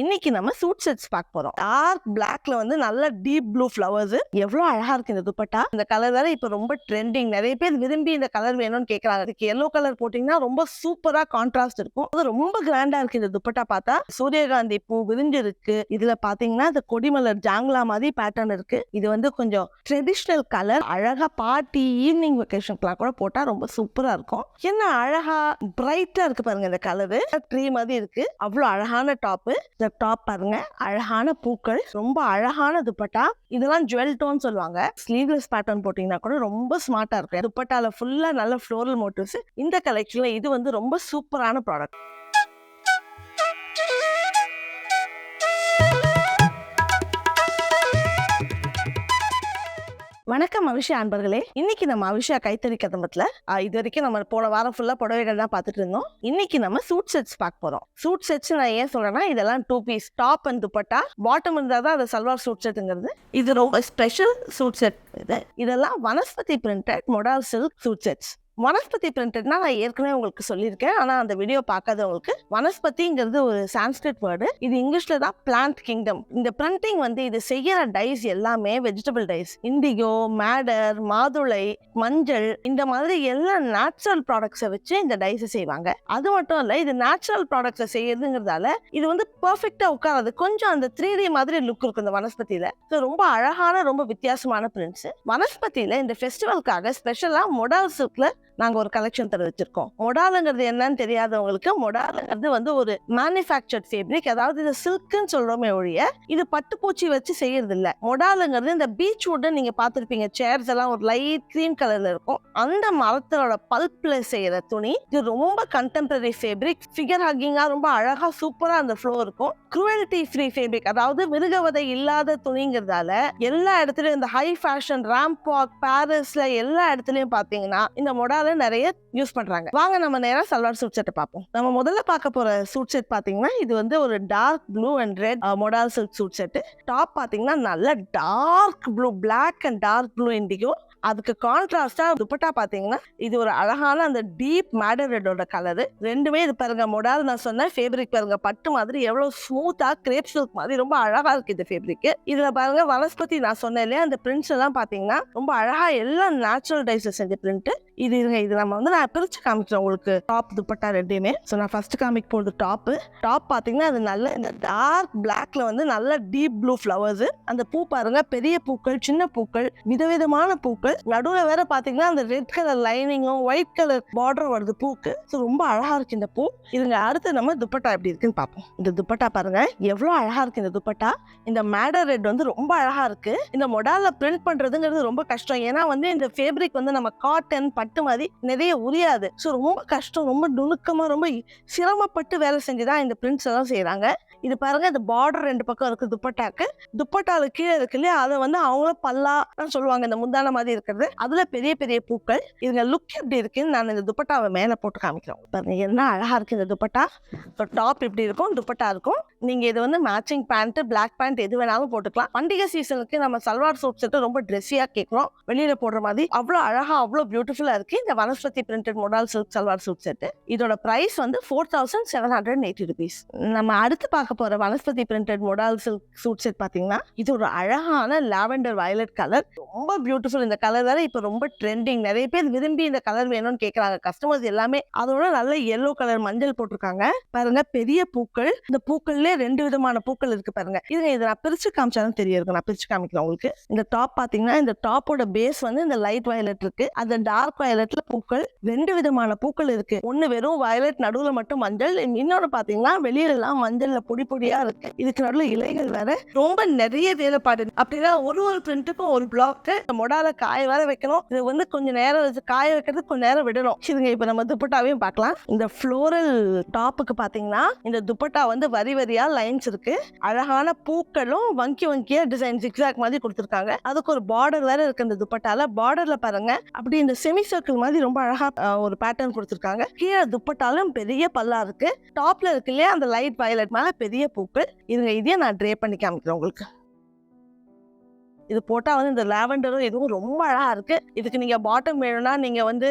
இன்னைக்கு நம்ம suit sets பார்க்க போறோம். டார்க் பிளாக்ல வந்து நல்ல டீப் ப்ளூ ஃப்ளவர்ஸ் எவ்வளவு அழகா இருக்கு இந்த துப்பட்டா? இந்த கலர் வேற இப்ப ரொம்ப ட்ரெண்டிங் நிறைய பேர் விரும்பி இந்த கலர் வேணும்னு கேக்குறாங்க. அதுக்கு எல்லோ கலர் போட்டீங்கன்னா ரொம்ப சூப்பரா கான்ட்ராஸ்ட் இருக்கும். அது ரொம்ப கிராண்டா இருக்கு இந்த துப்பட்டா பார்த்தா. சூரியகாந்தி பூ விரிஞ்சு இருக்கு இதுல பாத்தீங்கன்னா இந்த கொடிமலர் ஜாங்லா மாதிரி பேட்டர்ன் இருக்கு. இது வந்து கொஞ்சம் ட்ரெடிஷ்னல் கலர் அழகா பார்ட்டி ஈவினிங் வெக்கேஷனுக்குலாம் கூட போட்டா ரொம்ப சூப்பரா இருக்கும். என்ன அழகா பிரைட்டா இருக்கு பாருங்க இந்த கலரு ட்ரீ மாதிரி இருக்கு. அவ்வளவு அழகான டாப்பு இந்த டாப் பாருங்க. அழகான பூக்கள் ரொம்ப அழகான துப்பட்டா. இதெல்லாம் ஜுவல் டோன் சொல்லுவாங்க. ஸ்லீவ்லெஸ் பேட்டர்ன் போட்டீங்கன்னா கூட ரொம்ப ஸ்மார்ட்டா இருக்கும். துப்பட்டால ஃபுல்லா நல்ல ஃப்ளோரல் மோட்டிவ்ஸ் இந்த கலெக்ஷன்ல இது வந்து ரொம்ப சூப்பரான ப்ராடக்ட் வணக்கம் அவிஷா அன்பர்களே. இன்னைக்கு நம்ம அவிஷா கைத்தறி கதம்பத்துல இது வரைக்கும் நம்ம போன வாரம் ஃபுல்லா புடவைகள் தான் பார்த்துட்டு இருந்தோம். இன்னைக்கு நம்ம சூட் செட்ஸ் பார்க்க போறோம். சூட் செட்ஸ் நான் ஏன் சொல்றேன்னா இதெல்லாம் two piece top and dupatta bottom இருந்தால் தான் அது சல்வார் சூட் செட்டுங்கிறது இது ரொம்ப ஸ்பெஷல் சூட் செட் இது. இதெல்லாம் Vanaspati printed modal silk suit sets Vanaspati பிரிண்டட்னா நான் ஏற்கனவே உங்களுக்கு சொல்லியிருக்கேன். ஆனால் அந்த வீடியோ பார்க்காதவங்களுக்கு வனஸ்பதிங்கிறது ஒரு சான்ஸ்கிரிட் வேர்டு இது இங்கிலீஷில் தான் பிளான்ட் கிங்டம் இந்த பிரிண்டிங் வந்து இது செய்யற டைஸ் எல்லாமே வெஜிடபிள் டைஸ் இண்டிகோ மேடர் மாதுளை மஞ்சள் இந்த மாதிரி எல்லா நேச்சுரல் ப்ராடக்ட்ஸை வச்சு இந்த டைஸை செய்வாங்க. அது மட்டும் இல்லை இது நேச்சுரல் ப்ராடக்ட்ஸை செய்யறதுங்கிறதால இது வந்து பர்ஃபெக்டாக உட்காராது. கொஞ்சம் அந்த த்ரீ டி மாதிரி லுக் இருக்கும் இந்த வனஸ்பதியில். ஸோ ரொம்ப அழகான ரொம்ப வித்தியாசமான பிரிண்ட்ஸ் வனஸ்பதியில் இந்த ஃபெஸ்டிவலுக்காக ஸ்பெஷலாக மொடால் நாங்கள் ஒரு கலெக்ஷன் தர வச்சிருக்கோம். மொடாலுங்கிறது என்னன்னு தெரியாதவங்களுக்கு மொடாலுங்கிறது வந்து ஒரு மேனுஃபேக்சர்ட் ஃபேப்ரிக் அதாவது இது சில்க்குன்னு சொல்கிறோமே ஒழிய இது பட்டுப்பூச்சி வச்சு செய்யறது இல்லை மொடாலுங்கிறது இந்த பீச் வுட்டை நீங்கள் பார்த்துருப்பீங்க. சேர்ஸ் எல்லாம் ஒரு லைட் க்ரீன் கலரில் இருக்கும். அந்த மரத்தோட பல்ப்ல செய்கிற துணி இது ரொம்ப கண்டெம்பரரி ஃபேப்ரிக் ஃபிகர் ஹக்கிங்காக ரொம்ப அழகாக சூப்பராக அந்த ஃப்ளோ இருக்கும். குரூவல்டி ஃப்ரீ ஃபேப்ரிக் அதாவது மிருகவதை இல்லாத துணிங்கிறதால எல்லா இடத்துலையும் இந்த ஹை ஃபேஷன் ராம்பாக் பாரிஸ்ல எல்லா இடத்துலையும் பார்த்தீங்கன்னா இந்த அதனால நிறைய யூஸ் பண்றாங்க. வாங்க நம்ம நேரம் சல்வார் சூட் செட்டை பார்ப்போம். நம்ம முதல்ல பார்க்க போற சூட் செட் பாத்தீங்கன்னா இது வந்து ஒரு dark blue and red modal silk suit set top பாத்தீங்கன்னா நல்ல dark blue black and dark blue indigo அதுக்கு கான்ட்ராஸ்டா துப்பட்டா பாத்தீங்கன்னா இது ஒரு அழகான அந்த டீப் மேடர் ரெட்டோட கலர் ரெண்டுமே இது பாருங்க மொடால் நான் சொன்னேன் ஃபேப்ரிக் பாருங்க பட்டு மாதிரி எவ்வளவு ஸ்மூத்தா கிரேப் சில்க் மாதிரி ரொம்ப அழகா இருக்கு இந்த ஃபேப்ரிக் இதுல பாருங்க வனஸ்பதி நான் சொன்னேன் இல்லையா அந்த பிரிண்ட்ஸ் எல்லாம் பாத்தீங்கன்னா ரொம்ப அழகா எல்லாம் நேச்சுரல் டைஸ்ல செஞ்ச பிரிண்ட் இது இருங்க இது நம்ம வந்து நான் பிரிச்சு காமிக்கிறேன் உங்களுக்கு. டாப் துப்பட்டா ரெண்டையுமே. ஸோ நான் ஃபர்ஸ்ட் காமிக்க போகிறது டாப்பு டாப் பார்த்தீங்கன்னா அது நல்ல இந்த டார்க் பிளாக்ல வந்து நல்ல டீப் ப்ளூ ஃப்ளவர்ஸ் அந்த பூ பாருங்க பெரிய பூக்கள் சின்ன பூக்கள் விதவிதமான பூக்கள். நடுவில் வேற பார்த்தீங்கன்னா அந்த ரெட் கலர் லைனிங்கும் ஒயிட் கலர் பார்டர் வருது பூக்கு. ஸோ ரொம்ப அழகா இருக்கு இந்த பூ. இதுங்க அடுத்து நம்ம துப்பட்டா எப்படி இருக்குன்னு பார்ப்போம் இந்த துப்பட்டா பாருங்க எவ்வளோ அழகா இருக்கு இந்த துப்பட்டா. இந்த மேடர் ரெட் வந்து ரொம்ப அழகா இருக்கு. இந்த மொடாலில் பிரிண்ட் பண்றதுங்கிறது ரொம்ப கஷ்டம். ஏன்னா வந்து இந்த ஃபேப்ரிக் வந்து நம்ம காட்டன் பட் பட்டு மாதிரி நிறைய உரியாது. ஸோ ரொம்ப கஷ்டம் ரொம்ப நுணுக்கமாக ரொம்ப சிரமப்பட்டு வேலை செஞ்சு தான் இந்த பிரிண்ட்ஸ் எல்லாம் செய்கிறாங்க இது பாருங்க இந்த பார்டர் ரெண்டு பக்கம் இருக்கு துப்பட்டாக்கு. துப்பட்டால கீழே இருக்கு இல்லையா? அதை வந்து அவங்களும் பல்லா சொல்லுவாங்க இந்த முந்தான மாதிரி இருக்கிறது. அதுல பெரிய பெரிய பூக்கள். இதுங்க லுக் எப்படி இருக்குன்னு நான் இந்த துப்பட்டாவை மேலே போட்டு காமிக்கிறோம் பாருங்க என்ன அழகா இருக்கு இந்த துப்பட்டா. டாப் இப்படி இருக்கும்? துப்பட்டா இருக்கும். நீங்க இது வந்து மேட்சிங் பேண்ட் பிளாக் பேண்ட் எது வேணாலும் போட்டுக்கலாம். பண்டிகை சீசனுக்கு நம்ம சல்வார் சோப் செட்டு ரொம்ப ட்ரெஸ்ஸியா கேட்குறோம் வெளியில போடுற மாதிரி அவ்வளோ அழகா அவ்வளோ பியூட்டிஃபுல்லா இருக்கு. இந்த Vanaspati printed modal silk salwar suit set இதோட பிரைஸ் வந்து four thousand seven hundred eighty rupees நம்ம அடுத்து பார்க்க போற Vanaspati printed modal silk suit set பாத்தீங்கன்னா இது ஒரு அழகான லாவெண்டர் வயலட் கலர் ரொம்ப பியூட்டிஃபுல் இந்த கலர் வேற இப்போ ரொம்ப ட்ரெண்டிங் நிறைய பேர் விரும்பி இந்த கலர் வேணும்னு கேட்குறாங்க கஸ்டமர்ஸ் எல்லாமே அதோட நல்ல எல்லோ கலர் மஞ்சள் போட்டிருக்காங்க. பாருங்க பெரிய பூக்கள். இந்த பூக்கள்ல ரெண்டு விதமான பூக்கள் இருக்கு பாருங்க. இதுங்க இதை நான் பிரிச்சு காமிச்சாலும் தெரியும் நான் பிரிச்சு காமிக்கிறேன் உங்களுக்கு. இந்த டாப் பாத்தீங்கன்னா இந்த டாப்போட பேஸ் வந்து இந்த லைட் வயலட் இருக்கு. அந்த டார்க் வயலட்ல பூக்கள். ரெண்டு விதமான பூக்கள் இருக்கு. ஒன்று வெறும் வயலட் நடுவுல மட்டும் மஞ்சள். இன்னொன்னு பாத்தீங்கன்னா வெளியில எல்லாம் மஞ்சள்ல பொடி பொடியா இருக்கு. இதுக்கு நல்ல இலைகள் வேற ரொம்ப நிறைய வேலைப்பாடு அப்படின்னா ஒரு ஒரு பிரிண்ட்டுக்கும் ஒரு பிளாக் மொடால காய வேற வைக்கணும். இது வந்து கொஞ்சம் நேரம் வச்சு காய வைக்கிறது கொஞ்சம் நேரம் விடணும். சரிங்க இப்ப நம்ம துப்பட்டாவையும் பார்க்கலாம். இந்த ஃப்ளோரல் டாப்புக்கு பாத்தீங்கன்னா இந்த துப்பட்டா வந்து வரி வரியா லைன்ஸ் இருக்கு. அழகான பூக்களும் வங்கி வங்கியா டிசைன் ஜிக்ஸாக் மாதிரி கொடுத்துருக்காங்க. அதுக்கு ஒரு பார்டர் வேற இருக்கு இந்த துப்பட்டால. பார்டர்ல பாருங்க. அப்படி இந்த செமி சர்க்கிள் மாதிரி ரொம்ப அழகா ஒரு பேட்டர்ன் கொடுத்துருக்காங்க. கீழே துப்பட்டாலும் பெரிய பல்லா இருக்கு. டாப்ல இருக்கு இல்லையா அந்த லைட் வயலட் மேல பெரிய பூக்கள். இதுங்க இதையே நான் ட்ரே பண்ணி காமிக்கிறேன் உங்களுக்கு. இது போட்டால் வந்து இந்த லாவெண்டரும் இதுவும் ரொம்ப அழகாக இருக்குது இதுக்கு நீங்கள் பாட்டம் வேணும்னா நீங்கள் வந்து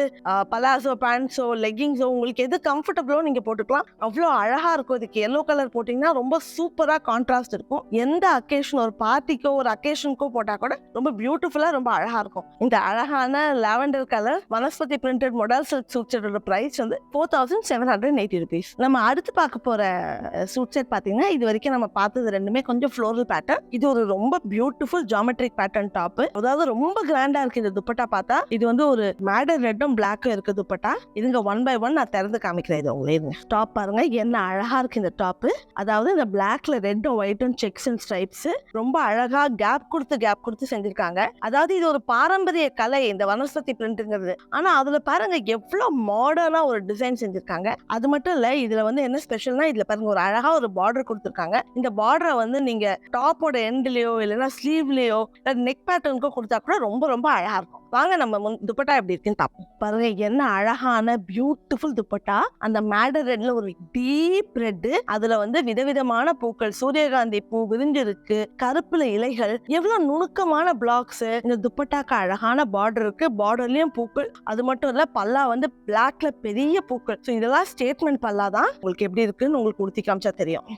பலாசோ பேண்ட்ஸோ லெக்கிங்ஸோ உங்களுக்கு எது கம்ஃபர்டபுளோ நீங்கள் போட்டுக்கலாம். அவ்வளோ அழகாக இருக்கும் இதுக்கு. எல்லோ கலர் போட்டிங்கன்னா ரொம்ப சூப்பராக கான்ட்ராஸ்ட் இருக்கும். எந்த அக்கேஷன் ஒரு பார்ட்டிக்கோ ஒரு அக்கேஷனுக்கோ போட்டால் கூட ரொம்ப பியூட்டிஃபுல்லாக ரொம்ப அழகாக இருக்கும். இந்த அழகான lavender colour Vanaspati printed modal silk suit செட்டோட வந்து four thousand seven hundred eighty rupees நம்ம அடுத்து பார்க்க போகிற சூட் செட் இது வரைக்கும் நம்ம பார்த்தது ரெண்டுமே கொஞ்சம் ஃப்ளோரல் பேட்டர்ன் இது ஒரு ரொம்ப பியூட்டிஃபுல் ஜியோமெட்ரிக் பேட்டர்ன் டாப் அதாவது ரொம்ப கிராண்டா இருக்கு இந்த துப்பட்டா பார்த்தா. இது வந்து ஒரு மேடர் ரெட்டும் பிளாக்கும் இருக்கு துப்பட்டா. இதுங்க ஒன் பை ஒன் நான் திறந்து காமிக்கிறேன் இது உங்களே டாப் பாருங்க. என்ன அழகா இருக்கு இந்த டாப் அதாவது இந்த பிளாக்ல ரெட்டும் ஒயிட்டும் செக்ஸ் அண்ட் ஸ்ட்ரைப்ஸ் ரொம்ப அழகா கேப் கொடுத்து கேப் கொடுத்து செஞ்சிருக்காங்க. அதாவது இது ஒரு பாரம்பரிய கலை இந்த வனஸ்பதி பிரிண்ட்ங்கிறது ஆனா அதுல பாருங்க எவ்வளவு மாடர்னா ஒரு டிசைன் செஞ்சிருக்காங்க. அது மட்டும் இல்ல இதுல வந்து என்ன ஸ்பெஷல்னா இதுல பாருங்க ஒரு அழகா ஒரு பார்டர் கொடுத்துருக்காங்க. இந்த பார்டரை வந்து நீங்க டாப்போட எண்ட்லயோ இல்லைன்னா ஸ்லீவ்லயோ நெக் பேட்டர்னுக்கும் கொடுத்தா கூட ரொம்ப ரொம்ப அழகா இருக்கும். வாங்க நம்ம முன் துப்பட்டா எப்படி இருக்குன்னு பார்ப்போம். பாருங்க என்ன அழகான பியூட்டிஃபுல் துப்பட்டா. அந்த மேடர் ரெட்ல ஒரு டீப் ரெட் அதுல வந்து விதவிதமான பூக்கள். சூரியகாந்தி பூ விரிஞ்சிருக்கு. கருப்புல இலைகள். எவ்வளவு நுணுக்கமான பிளாக்ஸ் இந்த துப்பட்டாக்கு அழகான பார்டர் இருக்கு. பார்டர்லயும் பூக்கள். அது மட்டும் இல்ல பல்லா வந்து பிளாக்ல பெரிய பூக்கள். ஸோ இதெல்லாம் ஸ்டேட்மெண்ட் பல்லா தான். உங்களுக்கு எப்படி இருக்குன்னு உங்களுக்கு உடுத்தி காமிச்சா தெரியும்.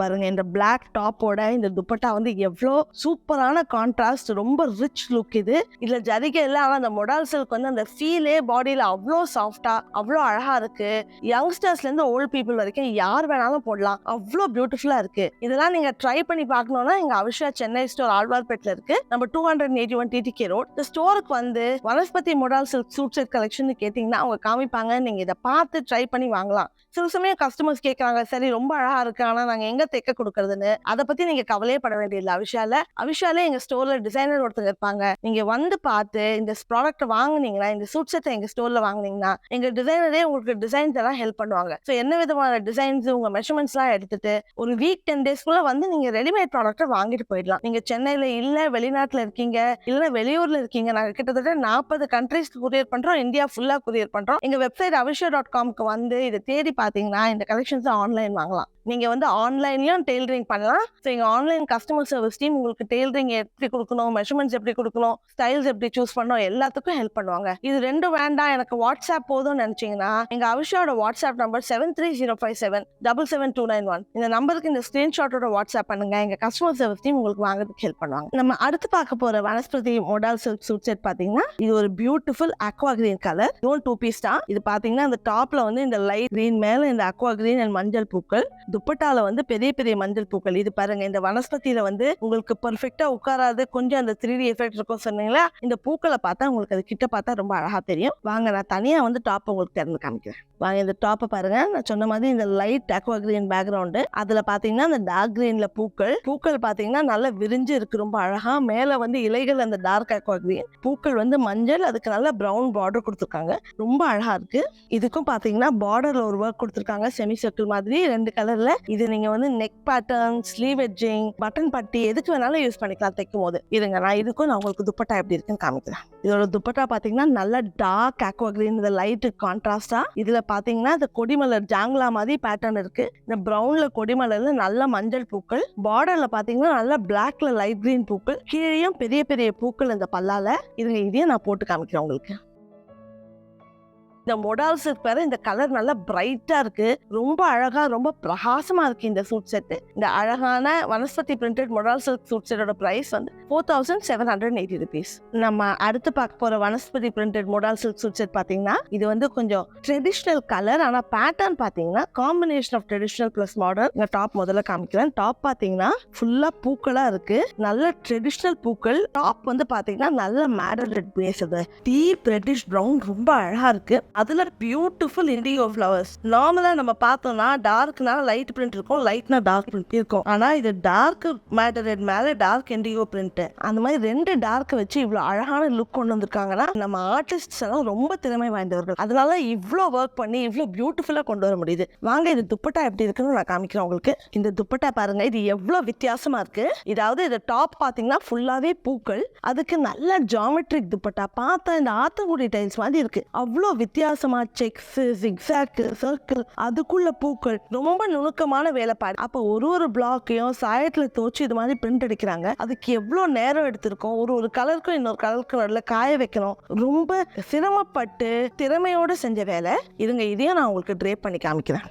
பாருங்க இந்த பிளாக் டாப்போட இந்த துப்பட்டா வந்து எவ்வளோ சூப்பரான கான்ட்ராஸ்ட் ரொம்ப ரிச் லுக் இது. இதில் ஜரிகை இல்லை ஆனால் அந்த மொடால் சில்க் வந்து அந்த ஃபீலே பாடியில் அவ்வளோ சாஃப்டா அவ்வளோ அழகா இருக்கு. யங்ஸ்டர்ஸ்லேருந்து ஓல்ட் பீப்புள் வரைக்கும் யார் வேணாலும் போடலாம். அவ்வளோ பியூட்டிஃபுல்லாக இருக்கு. இதெல்லாம் நீங்கள் ட்ரை பண்ணி பார்க்கணும்னா எங்கள் அவிஷா சென்னை ஸ்டோர் ஆழ்வார்பேட்டில் இருக்கு. நம்ம two hundred eighty one TTK road இந்த ஸ்டோருக்கு வந்து Vanaspati modal silk suit set collection கேட்டிங்கன்னா அவங்க காமிப்பாங்க நீங்கள் இதை பார்த்து ட்ரை பண்ணி வாங்கலாம். சில சமயம் கஸ்டமர்ஸ் கேட்குறாங்க சரி ரொம்ப அழகாக இருக்கு ஆனால் நாங்கள் எங்க தைக்க கொடுக்கறதுன்னு அதை பத்தி நீங்க கவலையே பட வேண்டியதில்லை அவிஷால. அவிஷால எங்க ஸ்டோர்ல டிசைனர் ஒருத்தர் இருப்பாங்க. நீங்க வந்து பார்த்து இந்த ப்ராடக்ட் வாங்குனீங்கன்னா இந்த சூட் செட்டை எங்க ஸ்டோர்ல வாங்குனீங்கன்னா எங்க டிசைனரே உங்களுக்கு டிசைன்ஸ் எல்லாம் ஹெல்ப் பண்ணுவாங்க. ஸோ என்ன விதமான டிசைன்ஸ் உங்க மெஷர்மெண்ட்ஸ் எல்லாம் எடுத்துட்டு ஒரு வீக் டென் டேஸ்க்குள்ள வந்து நீங்க ரெடிமேட் ப்ராடக்ட்டை வாங்கிட்டு போயிடலாம். நீங்க சென்னையில இல்ல வெளிநாட்டுல இருக்கீங்க இல்ல வெளியூர்ல இருக்கீங்க நாங்க கிட்டத்தட்ட நாற்பது கண்ட்ரிஸ் கொரியர் பண்றோம் இந்தியா ஃபுல்லா கொரியர் பண்றோம். எங்க வெப்சைட் அவிஷா டாட் காம்க்கு வந்து இதை தேடி பாத்தீங்கன்னா இந்த கலெக்ஷன்ஸ் ஆன்லைன் வாங்கலாம். நீங்க வந்து ஆன்லைன் ஆன்லைன்லையும் டெய்லரிங் பண்ணலாம். ஸோ எங்க ஆன்லைன் கஸ்டமர் சர்வீஸ் டீம் உங்களுக்கு டெய்லரிங் எப்படி கொடுக்கணும் மெஷர்மெண்ட்ஸ் எப்படி கொடுக்கணும் ஸ்டைல்ஸ் எப்படி சூஸ் பண்ணணும் எல்லாத்துக்கும் ஹெல்ப் பண்ணுவாங்க. இது ரெண்டும் வேண்டாம். எனக்கு வாட்ஸ்அப் போதும்னு நினைச்சீங்கன்னா எங்க அவிஷாவோட WhatsApp number seven three zero five seven double seven two nine one இந்த நம்பருக்கு இந்த ஸ்க்ரீன்ஷாட்டோட வாட்ஸ்அப் பண்ணுங்க. எங்கள் கஸ்டமர் சர்வீஸ் டீம் உங்களுக்கு வாங்குறதுக்கு ஹெல்ப் பண்ணுவாங்க. நம்ம அடுத்து பார்க்க போகிற Vanaspati modal silk suit set பார்த்தீங்கன்னா இது ஒரு பியூட்டிஃபுல் அக்வா கிரீன் கலர் இதுவும் டூ பீஸ் தான். இது பாத்தீங்கன்னா அந்த டாப்ல வந்து இந்த லைட் கிரீன் மேல இந்த அக்வா கிரீன் அண்ட் மஞ்சள் பூக்கள். துப்பட்டால வந்து பெரிய பெரிய பெரிய மஞ்சள் பூக்கள். இது பாருங்க இந்த வனஸ்பதியில வந்து உங்களுக்கு பர்ஃபெக்டா உட்காராது. கொஞ்சம் அந்த த்ரீ டி எஃபெக்ட் இருக்கும் சொன்னீங்களா? இந்த பூக்களை பார்த்தா உங்களுக்கு அது கிட்ட பார்த்தா ரொம்ப அழகா தெரியும். வாங்க நான் தனியா வந்து டாப் உங்களுக்கு திறந்து காமிக்கிறேன். வாங்க இந்த டாப்பை பாருங்க. நான் சொன்ன மாதிரி இந்த லைட் அக்வா கிரீன் பேக்ரவுண்டு அதுல பாத்தீங்கன்னா அந்த டார்க் கிரீன்ல பூக்கள். பூக்கள் பாத்தீங்கன்னா நல்லா விரிஞ்சு இருக்கு ரொம்ப அழகா. மேல வந்து இலைகள் அந்த டார்க் அக்வா கிரீன் பூக்கள் வந்து மஞ்சள் அதுக்கு நல்ல ப்ரௌன் பார்டர் கொடுத்துருக்காங்க. ரொம்ப அழகா இருக்கு. இதுக்கும் பாத்தீங்கன்னா பார்டர்ல ஒரு ஒர்க் கொடுத்துருக்காங்க. செமி சர்க்கிள் மாதிரி ரெண்டு கலர்ல இது நீங்க வந்து neck pattern sleeve edging button பட்டி எதுக்கு வேணாலும் யூஸ் பண்ணிக்கலாம் தைக்கும் போது இதுங்க நான் இதுக்கும் நான் உங்களுக்கு துப்பட்டா எப்படி இருக்குன்னு காமிக்கிறேன். இதோட துப்பட்டா பாத்தீங்கன்னா நல்ல டார்க் அக்வா கிரீன் இந்த லைட் கான்ட்ராஸ்டா இதுல பாத்தீங்கன்னா இந்த கொடிமலர் ஜாங்லா மாதிரி பேட்டர்ன் இருக்கு. இந்த ப்ரௌன்ல கொடிமலர்ல நல்ல மஞ்சள் பூக்கள். பார்டர்ல பாத்தீங்கன்னா நல்ல பிளாக்ல லைட் கிரீன் பூக்கள். கீழேயும் பெரிய பெரிய பூக்கள் இந்த பல்லால. இதுங்க இதையும் நான் போட்டு காமிக்கிறேன் உங்களுக்கு. இந்த மொடால்ஸுக்கு பேர இந்த கலர் நல்லா பிரைட்டா இருக்கு. ரொம்ப அழகா ரொம்ப பிரகாசமா இருக்கு இந்த சூட் செட்டு இந்த அழகான Vanaspati printed modal silk suit செட்டோட பிரைஸ் வந்து four thousand seven hundred eighty rupees நம்ம அடுத்து பார்க்க போற Vanaspati printed modal silk suit set பாத்தீங்கன்னா இது வந்து கொஞ்சம் ட்ரெடிஷ்னல் கலர் ஆனா பேட்டர்ன் பாத்தீங்கன்னா combination of traditional plus modern இந்த டாப் முதல்ல காமிக்கிறேன். டாப் பாத்தீங்கன்னா ஃபுல்லா பூக்களா இருக்கு. நல்ல ட்ரெடிஷ்னல் பூக்கள். டாப் வந்து பாத்தீங்கன்னா நல்ல madder red base deep reddish brown ரொம்ப அழகா இருக்கு. அதில் பியூட்டிஃபுல் இண்டிகோ ஃப்ளவர்ஸ் நார்மலாக நம்ம பார்த்தோம்னா டார்க்னா லைட் பிரிண்ட் இருக்கும் லைட்னா டார்க் பிரிண்ட் இருக்கும். ஆனால் இது டார்க் மேட்டர் ரெட் மேலே டார்க் இண்டிகோ பிரிண்ட் அந்த மாதிரி ரெண்டு டார்க்கை வச்சு இவ்வளோ அழகான லுக் கொண்டு வந்திருக்காங்கன்னா நம்ம ஆர்டிஸ்ட்ஸ் எல்லாம் ரொம்ப திறமை வாய்ந்தவர்கள். அதனால இவ்வளோ ஒர்க் பண்ணி இவ்வளோ பியூட்டிஃபுல்லாக கொண்டு வர முடியுது. வாங்க இது துப்பட்டா எப்படி இருக்குன்னு நான் காமிக்கிறேன் உங்களுக்கு. இந்த துப்பட்டா பாருங்க இது எவ்வளோ வித்தியாசமா இருக்கு. இதாவது இது டாப் பார்த்தீங்கன்னா ஃபுல்லாகவே பூக்கள். அதுக்கு நல்ல ஜாமெட்ரிக் துப்பட்டா. பார்த்தா இந்த ஆத்தங்குடி டைல்ஸ் மாதிரி இருக்கு. அவ்வளோ வித்தியாசம் வித்தியாசமா செக்ஸ் ஜிக்ஸாக்கு சர்க்கிள் அதுக்குள்ள பூக்கள். ரொம்ப நுணுக்கமான வேலைப்பாடு. அப்போ ஒரு ஒரு பிளாக்கையும் சாயத்துல தோச்சு இது மாதிரி பிரிண்ட் அடிக்கிறாங்க. அதுக்கு எவ்வளோ நேரம் எடுத்திருக்கோம்? ஒரு ஒரு கலருக்கும் இன்னொரு கலருக்கு வரல காய வைக்கணும். ரொம்ப சிரமப்பட்டு திறமையோட செஞ்ச வேலை. இதுங்க இதையும் நான் உங்களுக்கு ட்ரேப் பண்ணி காமிக்கிறேன்.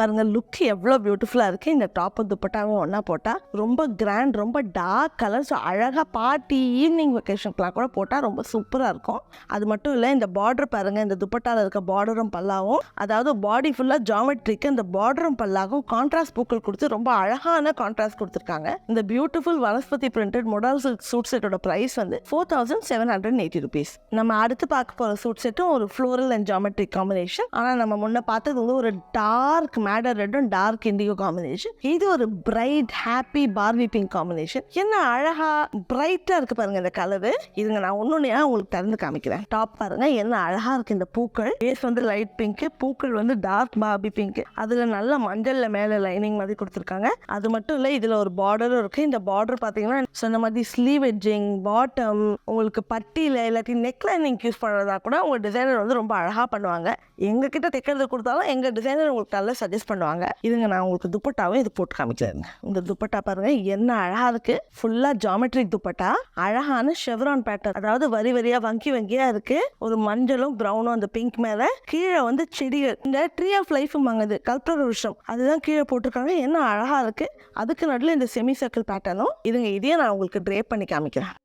பாருங்கள் லுக் எவ்வளோ பியூட்டிஃபுல்லாக இருக்குது இந்த டாப் துப்பட்டாவும் ஒன்றா போட்டால் ரொம்ப கிராண்ட் ரொம்ப டார்க் கலர் ஸோ அழகாக பார்ட்டி ஈவினிங் வெக்கேஷனுக்குலாம் கூட போட்டால் ரொம்ப சூப்பராக இருக்கும். அது மட்டும் இல்லை இந்த பார்டர் பாருங்கள் இந்த துப்பட்டாவில் இருக்க பார்டரும் பல்லாவும் அதாவது பாடி ஃபுல்லாக ஜாமெட்ரிக்கு இந்த பார்டரும் பல்லாகவும் கான்ட்ராஸ்ட் பூக்கள் கொடுத்து ரொம்ப அழகான கான்ட்ராஸ்ட் கொடுத்துருக்காங்க. இந்த beautiful Vanaspati printed modal suit செட்டோட ப்ரைஸ் வந்து four thousand seven hundred eighty rupees நம்ம அடுத்து பார்க்க போகிற சூட் செட்டும் ஒரு ஃப்ளோரல் அண்ட் ஜாமெட்ரிக் காம்பினேஷன் ஆனால் நம்ம முன்ன பார்த்தது வந்து ஒரு டார்க் மேடர் ரெட்டும் டார்க் இண்டிகோ காம்பினேஷன் இது ஒரு bright happy Barbie pink combination என்ன அழகா பிரைட்டா இருக்கு பாருங்க இந்த கலரு இதுங்க நான் ஒன்னொன்னு உங்களுக்கு திறந்து காமிக்கிறேன். டாப் பாருங்க என்ன அழகா இருக்கு இந்த பூக்கள். பேஸ் வந்து லைட் பிங்க் பூக்கள் வந்து டார்க் பார்பி பிங்க் அதுல நல்ல மஞ்சள்ல மேல லைனிங் மாதிரி கொடுத்துருக்காங்க. அது மட்டும் இல்ல இதுல ஒரு பார்டரும் இருக்கு. இந்த பார்டர் பாத்தீங்கன்னா சொன்ன மாதிரி ஸ்லீவ் எட்ஜிங் பாட்டம் உங்களுக்கு பட்டியில இல்லாட்டி நெக் லைனிங் யூஸ் பண்றதா கூட உங்க டிசைனர் வந்து ரொம்ப அழகா பண்ணுவாங்க. எங்க கிட்ட தைக்கிறது கொடுத்தாலும் எங்க டிசைனர் உங்களுக்கு நல்ல சஜஸ்ட் பண்ணுவாங்க. இதுங்க நான் உங்களுக்கு துப்பட்டாவும் இது போட்டு காமிக்கிறேங்க. இந்த துப்பட்டா பாருங்க என்ன அழகா இருக்கு. ஃபுல்லா ஜாமெட்ரிக் துப்பட்டா. அழகான ஷெவ்ரான் பேட்டர்ன் அதாவது வரி வரியா வங்கி வங்கியா இருக்கு. ஒரு மஞ்சளும் ப்ரௌனும் அந்த பிங்க் மேல. கீழே வந்து செடிகள். இந்த ட்ரீ ஆஃப் லைஃபும் வாங்குது கல்பர விஷம் அதுதான் கீழே போட்டிருக்காங்க. என்ன அழகா இருக்கு. அதுக்கு நடுவில் இந்த செமி சர்க்கிள் பேட்டர்னும் இதுங்க இதையே நான் உங்களுக்கு ட்ரேப் பண்ணி காமிக்கிறேன்.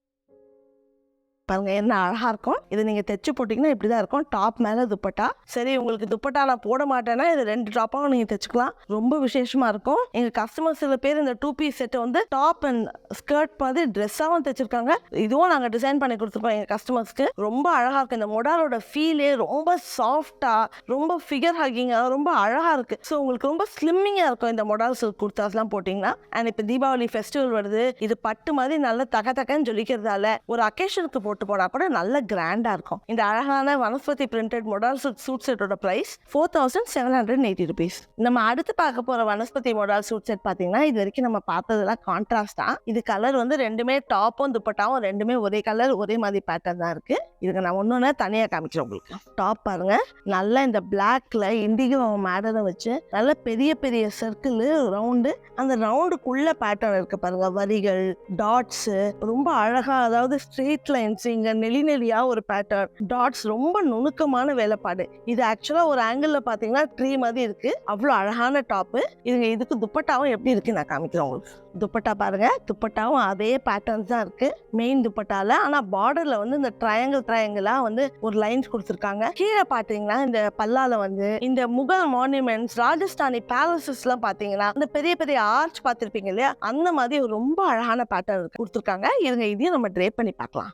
பாருங்கள் என்ன அழகாக இருக்கும். இதை நீங்கள் தைச்சு போட்டிங்கன்னா இப்படி தான் இருக்கும். டாப் மேலே துப்பட்டா. சரி உங்களுக்கு துப்பட்டா நான் போட மாட்டேன்னா இது ரெண்டு டாப்பாகவும் நீங்கள் தைச்சுக்கலாம். ரொம்ப விசேஷமாக இருக்கும். எங்கள் கஸ்டமர் சில பேர் இந்த டூ பீஸ் செட்டை வந்து டாப் அண்ட் ஸ்கர்ட் மாதிரி ட்ரெஸ்ஸாகவும் தைச்சிருக்காங்க. இதுவும் நாங்கள் டிசைன் பண்ணி கொடுத்துருக்கோம் எங்கள் கஸ்டமர்ஸ்க்கு ரொம்ப அழகாக இருக்கும் இந்த மொடாலோட ஃபீலே ரொம்ப சாஃப்டாக ரொம்ப ஃபிகர் ஹக்கிங்காக ரொம்ப அழகாக இருக்குது ஸோ உங்களுக்கு ரொம்ப ஸ்லிம்மிங்காக இருக்கும் இந்த மொடால் சில்க் குர்தாஸ்லாம் போட்டிங்கன்னா. அண்ட் இப்போ தீபாவளி ஃபெஸ்டிவல் வருது. இது பட்டு மாதிரி நல்ல தக தகன்னு ஜொலிக்கிறதால ஒரு அக்கேஷனுக்கு போட்டு போட்டு போனால் கூட நல்ல கிராண்டாக இருக்கும். இந்த அழகான Vanaspati printed modal suit suit செட்டோட price four thousand seven hundred eighty rupees நம்ம அடுத்து பார்க்க போகிற வனஸ்பதி மொடால் சூட் செட் பார்த்தீங்கன்னா இது வரைக்கும் நம்ம பார்த்ததெல்லாம் கான்ட்ராஸ்ட் தான். இது கலர் வந்து ரெண்டுமே டாப்பும் துப்பட்டாவும் ரெண்டுமே ஒரே கலர் ஒரே மாதிரி பேட்டர்ன் தான் இருக்கு. இதுக்கு நான் ஒன்று தனியாக காமிக்கிறேன் உங்களுக்கு. டாப் பாருங்க. நல்லா இந்த பிளாக்ல இண்டிகோ மேடரை வச்சு நல்ல பெரிய பெரிய சர்க்கிள் ரவுண்டு அந்த ரவுண்டுக்குள்ள பேட்டர்ன் இருக்கு பாருங்க. வரிகள் டாட்ஸ் ரொம்ப அழகா அதாவது ஸ்ட்ரீட் லைன்ஸ் ஸோ நெளி நெளியா ஒரு பேட்டர்ன் டாட்ஸ் ரொம்ப நுணுக்கமான வேலைப்பாடு. இது ஆக்சுவலாக ஒரு ஆங்கிளில் பார்த்தீங்கன்னா ட்ரீ மாதிரி இருக்கு. அவ்வளோ அழகான டாப்பு இதுங்க இதுக்கு துப்பட்டாவும் எப்படி இருக்கு நான் காமிக்கிறேன் உங்களுக்கு. துப்பட்டா பாருங்க. துப்பட்டாவும் அதே பேட்டர்ன்ஸ் தான் இருக்கு. மெயின் துப்பட்டால. ஆனால் பார்டர்ல வந்து இந்த ட்ரையாங்கிள் ட்ரையாங்கிளாக வந்து ஒரு லைன்ஸ் கொடுத்துருக்காங்க. கீழே பார்த்தீங்கன்னா இந்த பல்லால வந்து இந்த முகல் மானுமெண்ட்ஸ் ராஜஸ்தானி பேலஸஸ்லாம் பார்த்தீங்கன்னா இந்த பெரிய பெரிய ஆர்ச் பார்த்துருப்பீங்க இல்லையா? அந்த மாதிரி ரொம்ப அழகான பேட்டர்ன் கொடுத்துருக்காங்க. இதுங்க இதையும் நம்ம ட்ரேப் பண்ணி பார்க்கலாம்.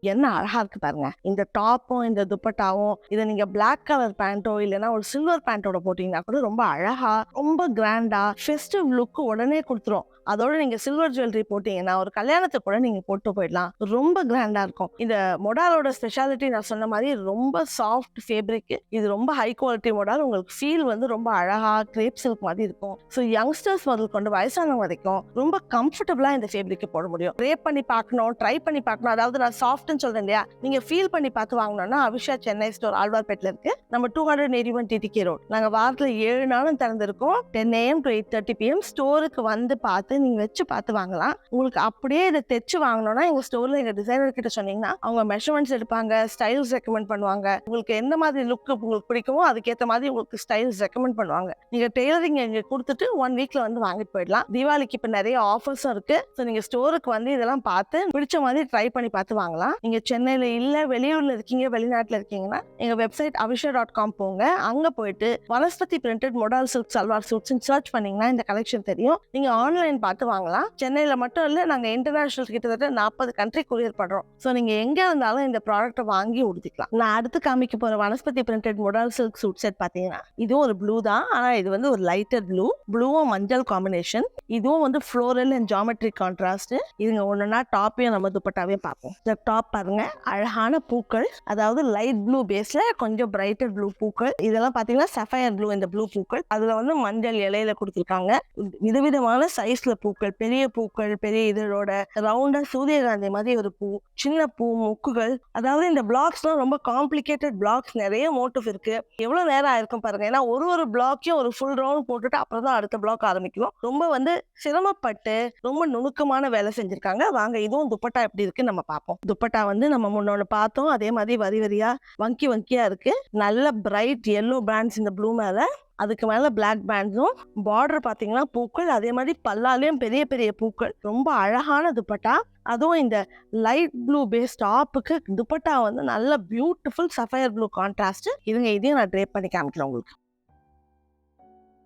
என்ன அழகா இருக்கு பாருங்க. இந்த டாப்பும் இந்த துப்பட்டாவும் இதை நீங்க பிளாக் கலர் பேண்ட்டோ இல்லைன்னா ஒரு சில்வர் பேண்ட்டோட போட்டீங்கன்னா கூட ரொம்ப அழகா ரொம்ப கிராண்டா ஃபெஸ்டிவ் லுக் உடனே கொடுத்துரும். அதோட நீங்க சில்வர் ஜுவல்லரி போட்டீங்கன்னா ஒரு கல்யாணத்துக்கு கூட நீங்க போட்டு போயிடலாம். ரொம்ப கிராண்டா இருக்கும். இந்த மொடாலோட ஸ்பெஷாலிட்டி நான் சொன்ன மாதிரி ரொம்ப சாஃப்ட் ஃபேப்ரிக் இது ரொம்ப ஹை குவாலிட்டி மொடால் உங்களுக்கு ஃபீல் வந்து ரொம்ப அழகா கிரேப் சில்க் மாதிரி இருக்கும். ஸோ யங்ஸ்டர்ஸ் முதல் கொண்டு வயசானவங்க வரைக்கும் ரொம்ப கம்ஃபர்டபுளா இந்த ஃபேப்ரிக் போட முடியும். ட்ரேப் பண்ணி பார்க்கணும் ட்ரை பண்ணி பார்க்கணும். அதாவது நான் சாஃப்ட்னு சொல்றேன் இல்லையா? நீங்க ஃபீல் பண்ணி பார்த்து வாங்கணும்னா அபிஷா சென்னை ஸ்டோர் ஆழ்வார்பேட்டில் இருக்கு. நம்ம two hundred eighty one TTK road நாங்க வாரத்துல ஏழு நாளும் திறந்திருக்கோம். Ten AM to eight thirty PM ஸ்டோருக்கு வந்து பார்த்து நீங்க வச்சு பார்த்து வாங்கலாம். உங்களுக்கு அப்படியே இதை தைச்சு வாங்கணும்னா எங்கள் ஸ்டோர்ல எங்க டிசைனர் கிட்ட சொன்னீங்கன்னா அவங்க மெஷர்மெண்ட்ஸ் எடுப்பாங்க ஸ்டைல்ஸ் ரெக்கமெண்ட் பண்ணுவாங்க. உங்களுக்கு எந்த மாதிரி லுக் உங்களுக்கு பிடிக்குமோ அதுக்கேற்ற மாதிரி உங்களுக்கு ஸ்டைல்ஸ் ரெக்கமெண்ட் பண்ணுவாங்க. நீங்க டெய்லரிங் இங்க கொடுத்துட்டு ஒன் வீக்ல வந்து வாங்கிட்டு போயிடலாம். தீபாவளிக்கு இப்போ நிறைய ஆஃபர்ஸும் இருக்கு. ஸோ நீங்க ஸ்டோருக்கு வந்து இதெல்லாம் பார்த்து பிடிச்ச மாதிரி ட்ரை பண்ணி பார்த்து வாங்கலாம். நீங்க சென்னையில் இல்லை வெளியூரில் இருக்கீங்க வெளிநாட்டில் இருக்கீங்கன்னா எங்க வெப்சைட் அபிஷா டாட் காம் போங்க. அங்க போயிட்டு Vanaspati printed modal silk salwar suits search பண்ணீங்கன்னா இந்த கலெக்ஷன் தெரியும். நீங்க ஆன்லைன் பார்த்து வாங்கலாம். சென்னையில் மட்டும் இல்லை நாங்கள் இன்டர்நேஷனல் கிட்டத்தட்ட நாற்பது கண்ட்ரி கொரியர் பண்ணுறோம் ஸோ நீங்கள் எங்கே இருந்தாலும் இந்த ப்ராடக்ட்டை வாங்கி உடுத்திக்கலாம். நான் அடுத்து காமிக்க போகிற Vanaspati printed modal silk suit set பார்த்தீங்கன்னா இதுவும் ஒரு ப்ளூ தான். ஆனால் இது வந்து ஒரு லைட்டர் ப்ளூ ப்ளூவும் மஞ்சள் காம்பினேஷன் இதுவும் வந்து ஃப்ளோரல் அண்ட் ஜாமெட்ரிக் கான்ட்ராஸ்ட் இதுங்க ஒன்றுனா டாப்பையும் நம்ம துப்பட்டாவே பார்ப்போம். இந்த டாப் பாருங்க அழகான பூக்கள். அதாவது லைட் ப்ளூ பேஸில் கொஞ்சம் பிரைட்டர் ப்ளூ பூக்கள். இதெல்லாம் பார்த்தீங்கன்னா சஃபயர் ப்ளூ இந்த ப்ளூ பூக்கள். அதில் வந்து மஞ்சள் இலையில கொடுத்துருக்காங்க. விதவிதமான சைஸ்ல பூக்கள் பெரிய பூக்கள் பெரிய இதழோட ரவுண்டா சூரியகாந்தி மாதிரி ஒரு பூ சின்ன பூ மொக்குகள். அதாவது இந்த பிளாக்ஸ்லாம் ரொம்ப காம்ப்ளிகேட்டட் பிளாக்ஸ் நிறைய மோட்டிவ் இருக்கு. எவ்வளவு நேரம் ஆயிருக்கும் பாருங்க. ஏன்னா ஒரு ஒரு பிளாக்கையும் ஒரு ஃபுல் ரவுண்ட் போட்டுட்டு அப்புறம் தான் அடுத்த பிளாக் ஆரம்பிக்கும். ரொம்ப வந்து சிரமப்பட்டு ரொம்ப நுணுக்கமான வேலை செஞ்சிருக்காங்க. வாங்க இதுவும் துப்பட்டா எப்படி இருக்குன்னு நம்ம பார்ப்போம். துப்பட்டா வந்து நம்ம முன்னொன்னு பார்த்தோம். அதே மாதிரி வரி வரியா வங்கி வங்கியா இருக்கு. நல்ல பிரைட் எல்லோ பிராண்ட்ஸ் இந்த ப்ளூ மேல. அதுக்கு மேலே பிளாக் பேண்ட்ஸும் பார்டர் பார்த்தீங்கன்னா பூக்கள் அதே மாதிரி பல்லாலையும் பெரிய பெரிய பூக்கள். ரொம்ப அழகான துப்பட்டா. அதுவும் இந்த லைட் ப்ளூ பேஸ் டாப்புக்கு துப்பட்டா வந்து நல்ல பியூட்டிஃபுல் சஃபயர் ப்ளூ கான்ட்ராஸ்ட் இதுங்க இதையும் நான் ட்ரேப் பண்ணி காமிக்கிறேன் உங்களுக்கு.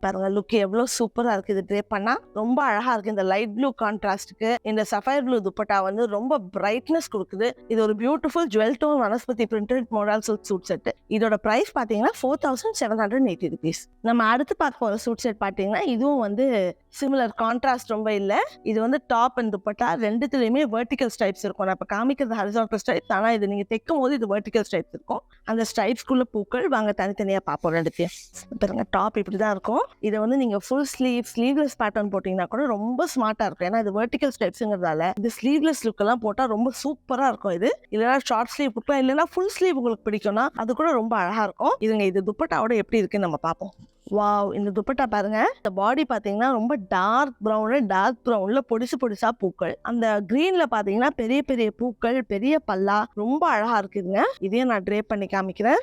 பாருங்க லுக் எவ்வளோ சூப்பராக இருக்குது இது ட்ரே பண்ணால் ரொம்ப அழகாக இருக்குது இந்த லைட் ப்ளூ கான்ட்ராஸ்ட்டுக்கு இந்த சஃபயர் ப்ளூ துப்பட்டா வந்து ரொம்ப பிரைட்னஸ் கொடுக்குது. இது ஒரு beautiful jewel tone Vanaspati printed modal silk suit set இதோட ப்ரைஸ் பார்த்தீங்கன்னா four thousand seven hundred eighty rupees நம்ம அடுத்து பார்க்க போகிற சூட் செட் பார்த்தீங்கன்னா இதுவும் வந்து சிமிலர் கான்ட்ராஸ்ட் ரொம்ப இல்லை. இது வந்து டாப் அண்ட் துப்பட்டா ரெண்டுத்துலேயுமே வெர்டிக்கல் ஸ்டைப்ஸ் இருக்கும். நான் இப்போ காமிக்கிறது ஹரிசான்டல் ஸ்டைப்ஸ் ஆனால் இது நீங்கள் தைக்கும் போது இது வெர்டிக்கல் ஸ்டைப்ஸ் இருக்கும். அந்த ஸ்டைப்ஸ்குள்ள பூக்கள் வாங்க தனித்தனியாக பார்ப்போம் ரெண்டுத்தையும். பாருங்க டாப் இப்படி தான் இருக்கும். இதை வந்து நீங்கள் ஃபுல் ஸ்லீவ் ஸ்லீவ்லெஸ் பேட்டர்ன் போட்டிங்கன்னா கூட ரொம்ப ஸ்மார்ட்டாக இருக்கும். ஏன்னா இது வெர்டிக்கல் ஸ்டைப்ஸுங்கிறதால இந்த ஸ்லீவ்லெஸ் லுக்கெல்லாம் போட்டால் ரொம்ப சூப்பராக இருக்கும் இது. இல்லைனா ஷார்ட் ஸ்லீவ் கொடுக்கலாம். இல்லைனா ஃபுல் ஸ்லீவ் உங்களுக்கு பிடிக்கும்னா அது கூட ரொம்ப அழகாக இருக்கும். இதுங்க இது துப்பட்டாவோட எப்படி இருக்குன்னு நம்ம பார்ப்போம். வாவ் இந்த துப்பட்டா பாருங்க. இந்த பாடி பார்த்தீங்கன்னா ரொம்ப டார்க் ப்ரௌனு டார்க் ப்ரௌனில் பொடிசு பொடிசா பூக்கள். அந்த க்ரீனில் பார்த்தீங்கன்னா பெரிய பெரிய பூக்கள் பெரிய பல்லா ரொம்ப அழகாக இருக்குதுங்க. இதையும் நான் ட்ரே பண்ணி காமிக்கிறேன்.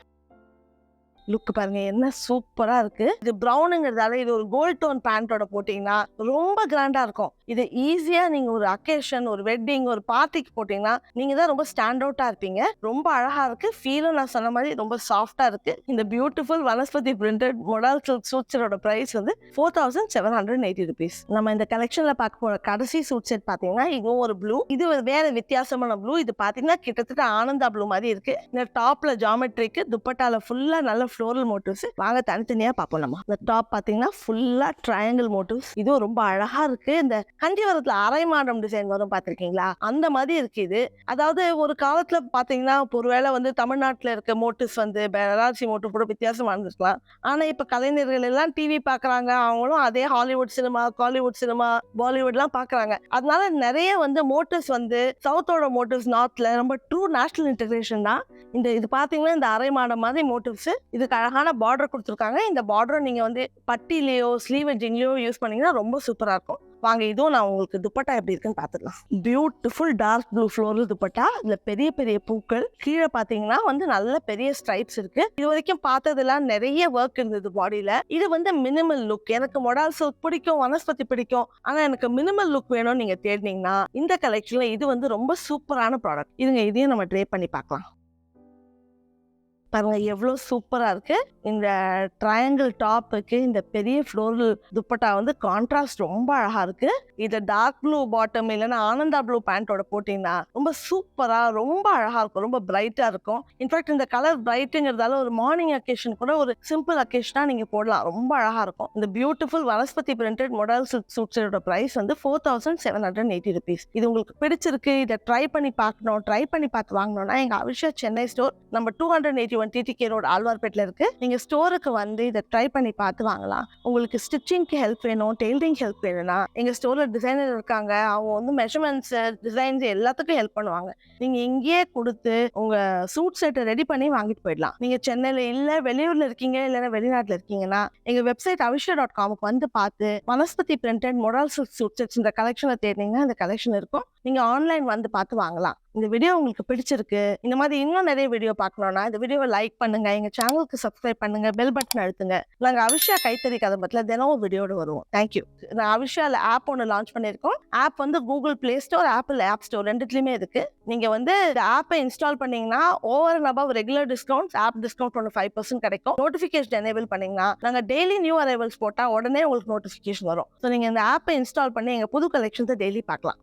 லுக் பாருங்க என்ன சூப்பரா இருக்கு. இது ப்ரௌனுங்கிறதால இது ஒரு கோல்ட் டோன் பேண்டோட போட்டீங்கன்னா ரொம்ப கிராண்டா இருக்கும். இது ஈஸியா நீங்க ஒரு அக்கேஷன் ஒரு வெட்டிங் ஒரு பார்ட்டிக்கு போட்டீங்கன்னா நீங்க தான் ரொம்ப ஸ்டாண்ட் அவுட்டா இருப்பீங்க. ரொம்ப அழகா இருக்கு. ஃபீலும் நான் சொன்ன மாதிரி ரொம்ப சாஃப்டா இருக்கு. இந்த beautiful Vanaspati printed modal silk சூட்ஸரோட price வந்து four thousand seven hundred eighty rupees நம்ம இந்த கலெக்ஷன்ல பார்க்க போற கடைசி சூட் செட் பாத்தீங்கன்னா இதுவும் ஒரு ப்ளூ இது வேற வித்தியாசமான ப்ளூ இது பாத்தீங்கன்னா கிட்டத்தட்ட ஆனந்தா ப்ளூ மாதிரி இருக்கு. இந்த டாப்ல ஜாமெட்ரிக்கு துப்பட்டால ஃபுல்லா நல்ல ஃப்ளோரல் மோட்டிவ்ஸ் வாங்க தனித்தனியாக பார்ப்போம் நம்ம. இந்த டாப் பார்த்தீங்கன்னா ஃபுல்லாக ட்ரையாங்கிள் மோட்டிவ்ஸ் இதுவும் ரொம்ப அழகாக இருக்குது இந்த கஞ்சிவரத்தில் அரை மாடம் டிசைன் வரும் பார்த்துருக்கீங்களா? அந்த மாதிரி இருக்குது இது. அதாவது ஒரு காலத்தில் பார்த்தீங்கன்னா ஒருவேளை வந்து தமிழ்நாட்டில் இருக்க மோட்டிவ்ஸ் வந்து பெராட்சி மோட்டிவ் கூட வித்தியாசமா இருந்திருக்கலாம். ஆனால் இப்போ கலைஞர்கள் எல்லாம் டிவி பார்க்குறாங்க. அவங்களும் அதே ஹாலிவுட் சினிமா காலிவுட் சினிமா பாலிவுட்லாம் பார்க்குறாங்க. அதனால நிறைய வந்து மோட்டிவ்ஸ் வந்து சவுத்தோட மோட்டிவ்ஸ் நார்த்தில் ரொம்ப ட்ரூ நேஷனல் இன்டெகிரேஷன் தான். இந்த இது பார்த்தீங்கன்னா இந்த அரை மாடம் மாதிரி மோட்டிவ்ஸ் இதுக்கு அழகான பார்டர் கொடுத்துருக்காங்க. இந்த பார்டர் நீங்கள் வந்து பட்டிலேயோ ஸ்லீவ் யூஸ் பண்ணிங்கன்னா ரொம்ப சூப்பராக இருக்கும். வாங்க இதுவும் நான் உங்களுக்கு துப்பட்டா எப்படி இருக்குன்னு பார்த்துக்கலாம். Beautiful dark blue floral dupatta. இதில் பெரிய பெரிய பூக்கள். கீழே பார்த்தீங்கன்னா வந்து நல்ல பெரிய ஸ்ட்ரைப்ஸ் இருக்கு. இது வரைக்கும் பார்த்ததுலாம் நிறைய ஒர்க் இருந்தது பாடியில் இது வந்து மினிமல் லுக் எனக்கு மொடால் சில்க் பிடிக்கும் வனஸ்பதி பிடிக்கும். ஆனால் எனக்கு மினிமல் லுக் வேணும்னு நீங்கள் தேடினீங்கன்னா இந்த கலெக்ஷனில் இது வந்து ரொம்ப சூப்பரான ப்ராடக்ட் இதுங்க இதையும் நம்ம ட்ரே பண்ணி பார்க்கலாம். பாருங்க எவ்வளோ சூப்பராக இருக்கு. இந்த ட்ரையாங்கிள் டாப்புக்கு இந்த பெரிய ஃப்ளோரல் துப்பட்டா வந்து கான்ட்ராஸ்ட் ரொம்ப அழகாக இருக்கு. இது டார்க் ப்ளூ பாட்டம் இல்லைன்னா ஆனந்தா ப்ளூ பேண்ட்டோட போட்டிங்கன்னா ரொம்ப சூப்பராக ரொம்ப அழகாக இருக்கும் ரொம்ப பிரைட்டாக இருக்கும். இன்ஃபேக்ட் இந்த கலர் பிரைட்டுங்கிறதால ஒரு மார்னிங் அக்கேஷன் கூட ஒரு சிம்பிள் அக்கேஷனாக நீங்கள் போடலாம். ரொம்ப அழகாக இருக்கும். இந்த beautiful Vanaspati printed modal silk சூட்ஸோட price வந்து four thousand seven hundred eighty rupees இது உங்களுக்கு பிடிச்சிருக்கு இதை ட்ரை பண்ணி பார்க்கணும் ட்ரை பண்ணி பார்த்து வாங்கணும்னா எங்கள் அவிஷா சென்னை ஸ்டோர் நம்ம two hundred eighty one TTK road ஆழ்வார்பேட்டில் இருக்குது நீங்கள் ஸ்டோருக்கு வந்து இதை ட்ரை பண்ணி பார்த்து வாங்கலாம். உங்களுக்கு ஸ்டிச்சிங்க்கு ஹெல்ப் வேணும் டெய்லரிங் ஹெல்ப் வேணும்னா எங்கள் ஸ்டோரில் டிசைனர் இருக்காங்க. அவங்க வந்து மெஷர்மெண்ட்ஸ் டிசைன்ஸ் எல்லாத்துக்கும் ஹெல்ப் பண்ணுவாங்க. நீங்கள் இங்கேயே கொடுத்து உங்கள் சூட் செட்டை ரெடி பண்ணி வாங்கிட்டு போயிடலாம். நீங்கள் சென்னையில் இல்லை வெளியூரில் இருக்கீங்க இல்லைன்னா வெளிநாட்டில் இருக்கீங்கன்னா எங்கள் வெப்சைட் அவிஷா டாட் காமுக்கு வந்து பார்த்து Vanaspati printed modal suit sets இந்த கலெக்ஷனை தேடினீங்கன்னா அந்த கலெக்ஷன் இருக்கும். நீங்கள் ஆன்லைன் வந்து பார்த்து வாங்கலாம். இந்த வீடியோ உங்களுக்கு பிடிச்சிருக்கு. இந்த மாதிரி இன்னும் நிறைய வீடியோ பார்க்கணும்னா இந்த வீடியோவை லைக் பண்ணுங்க. எங்க சேனலுக்கு சப்ஸ்கிரைப் பண்ணுங்க. பெல் பட்டன் அழுத்துங்க. நாங்க அவிஷா கைத்தறி கதை கதம்பத்துல தினமும் வீடியோட வருவோம். தேங்க்யூ நான் அவிஷால ஆப் ஒன்று லான்ச் பண்ணியிருக்கோம். ஆப் வந்து Google Play store Apple app store ரெண்டுத்துலயுமே இருக்கு. நீங்க வந்து இந்த ஆப்பை இன்ஸ்டால் பண்ணீங்கன்னா over and above regular discount app discount ஒன்று ஃபைவ் பர்சன்ட் கிடைக்கும். நோட்டிஃபிகேஷன் எனேபிள் பண்ணீங்கன்னா நாங்க டெய்லி நியூ அரைவல்ஸ் போட்டா உடனே உங்களுக்கு நோட்டிஃபிகேஷன் வரும். ஸோ நீங்க இந்த ஆப்பை இன்ஸ்டால் பண்ணி எங்க புது கலெக்ஷன்ஸை டெய்லி பார்க்கலாம்.